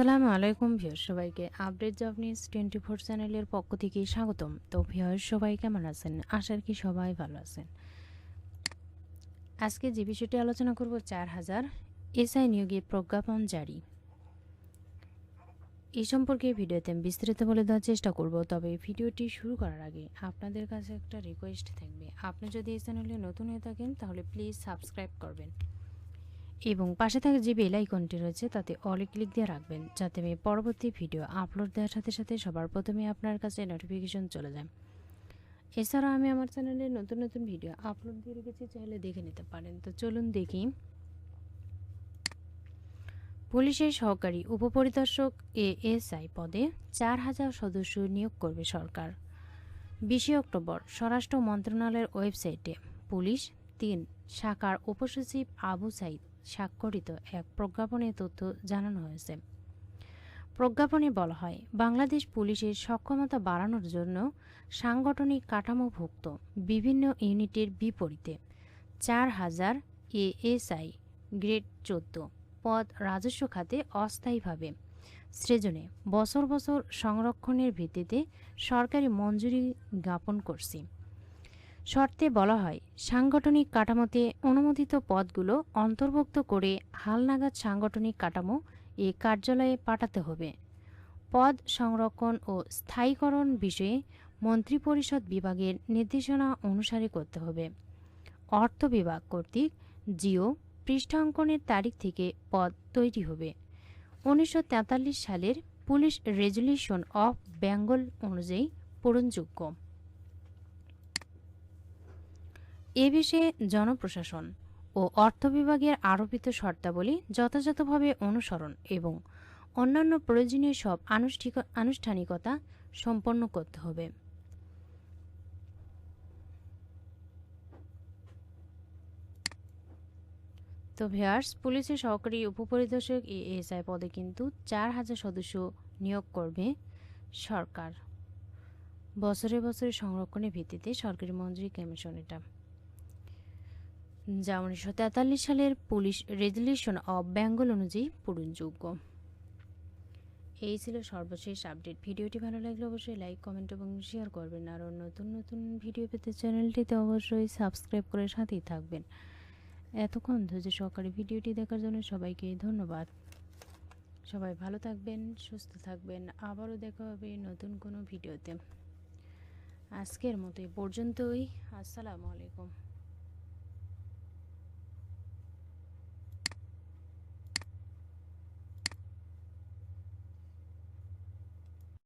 আসসালামু আলাইকুম ভিউয়ার সবাইকে update job news twenty four চ্যানেলের পক্ষ থেকে স্বাগতম। তো ভিউয়ার সবাই কেমন আছেন? আশার কি সবাই ভালো আছেন। আজকে যে বিষয়টি আলোচনা করব, চার হাজার এসআই নিয়োগে প্রজ্ঞাপন জারি। এই সম্পর্কে ভিডিওতে আমি বিস্তারিত বলে দেওয়ার চেষ্টা করব, তবে ভিডিওটি শুরু করার আগে আপনাদের কাছে একটা রিকোয়েস্ট থাকবে। আপনি যদি এই চ্যানেলে নতুন হয়ে থাকেন, তাহলে প্লিজ সাবস্ক্রাইব করবেন। এবং পাশে থাকা যে বেল আইকনটি রয়েছে, তাতে অলে ক্লিক দিয়ে রাখবেন, যাতে আমি পরবর্তী ভিডিও আপলোড দেওয়ার সাথে সাথে সবার প্রথমে আপনার কাছে নোটিফিকেশন চলে যায়। এছাড়াও আমি আমার চ্যানেলে নতুন নতুন ভিডিও আপলোড দিয়ে রেখেছি, চাইলে দেখে নিতে পারেন। তো চলুন দেখি। পুলিশের সহকারী উপপরিদর্শক এএসআই পদে চার হাজার সদস্য নিয়োগ করবে সরকার। বিশে অক্টোবর স্বরাষ্ট্র মন্ত্রণালয়ের ওয়েবসাইটে পুলিশ তিন শাখার উপসচিব আবু সাইদ স্বাক্ষরিত এক প্রজ্ঞাপনে তথ্য জানানো হয়েছে। প্রজ্ঞাপনে বলা হয়, বাংলাদেশ পুলিশের সক্ষমতা বাড়ানোর জন্য সাংগঠনিক কাঠামোভুক্ত বিভিন্ন ইউনিটের বিপরীতে চার হাজার এএসআই গ্রেড চোদ্দ পদ রাজস্ব খাতে অস্থায়ীভাবে সৃজনে বছর বছর সংরক্ষণের ভিত্তিতে সরকারি মঞ্জুরি জ্ঞাপন করছি। শর্তে বলা হয়, সাংগঠনিক কাঠামোতে অনুমোদিত পদগুলো অন্তর্ভুক্ত করে হালনাগাদ সাংগঠনিক কাঠামো এ কার্যালয়ে পাঠাতে হবে। পদ সংরক্ষণ ও স্থায়ীকরণ বিষয়ে মন্ত্রিপরিষদ বিভাগের নির্দেশনা অনুসারে করতে হবে। অর্থ বিভাগ কর্তৃক জিও পৃষ্ঠাঙ্কনের তারিখ থেকে পদ তৈরি হবে। উনিশশো তেতাল্লিশ সালের পুলিশ রেজুলেশন অফ বেঙ্গল অনুযায়ী পূরণযোগ্য। এ বিষয়ে জনপ্রশাসন ও অর্থ বিভাগের আরোপিত শর্তাবলী যথাযথভাবে অনুসরণ এবং অন্যান্য প্রয়োজনীয় সব আনুষ্ঠিক, আনুষ্ঠানিকতা সম্পন্ন করতে হবে। তো ভিয়ার্স পুলিশের সহকারী উপপরিদর্শক এএসআই পদে কিন্তু চার হাজার সদস্য নিয়োগ করবে সরকার। বছরে বছরে সংরক্ষণের ভিত্তিতে সরকারি মঞ্জুরি কমিশন এটা যা উনিশশো তেতাল্লিশ সালের পুলিশ রেজুলেশন অব বেঙ্গল অনুযায়ী পূরণযোগ্য। এই ছিল সর্বশেষ আপডেট। ভিডিওটি ভালো লাগলে অবশ্যই লাইক, কমেন্ট এবং শেয়ার করবেন। আর নতুন নতুন ভিডিও পেতে চ্যানেলটিতে অবশ্যই সাবস্ক্রাইব করে সাথেই থাকবেন। এতক্ষণ ধৈর্য সহকারে ভিডিওটি দেখার জন্য সবাইকে ধন্যবাদ। সবাই ভালো থাকবেন, সুস্থ থাকবেন। আবারও দেখা হবে নতুন কোনো ভিডিওতে। আজকের মতো এই পর্যন্তই। আসসালামু আলাইকুম।